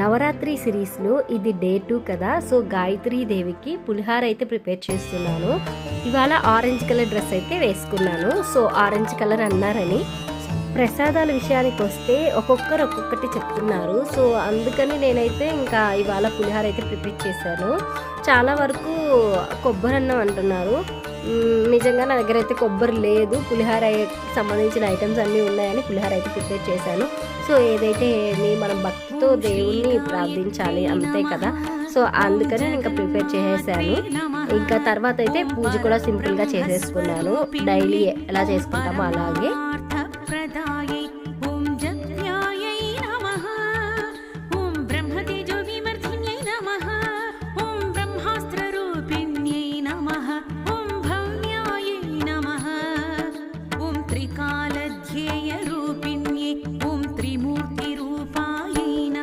నవరాత్రి సిరీస్లో ఇది day two కదా సో గాయత్రి దేవికి పులిహార అయితే ప్రిపేర్ చేస్తున్నాను. ఇవాళ ఆరెంజ్ కలర్ డ్రెస్ అయితే వేసుకున్నాను. సో ఆరెంజ్ కలర్ అన్నారని ప్రసాదాల విషయానికి వస్తే ఒక్కొక్కరు ఒక్కొక్కటి చెప్తున్నారు. సో అందుకని నేనైతే ఇంకా ఇవాళ పులిహార అయితే ప్రిపేర్ చేశాను. చాలా వరకు కొబ్బరి అన్నం అంటున్నారు. నిజంగా నా దగ్గర అయితే కొబ్బరి లేదు. పులిహార సంబంధించిన ఐటమ్స్ అన్నీ ఉన్నాయని పులిహార అయితే ప్రిపేర్ చేశాను. సో ఏదైతే ఏమి మనం భక్తితో దేవుణ్ణి ప్రార్థించాలి అంతే కదా. సో అందుకని నేను ఇంకా ప్రిపేర్ చేసేసాను. ఇంకా తర్వాత అయితే పూజ కూడా సింపుల్గా చేసేసుకున్నాను. డైలీ ఎలా చేసుకుంటామో అలాగే. ध्येयरूपी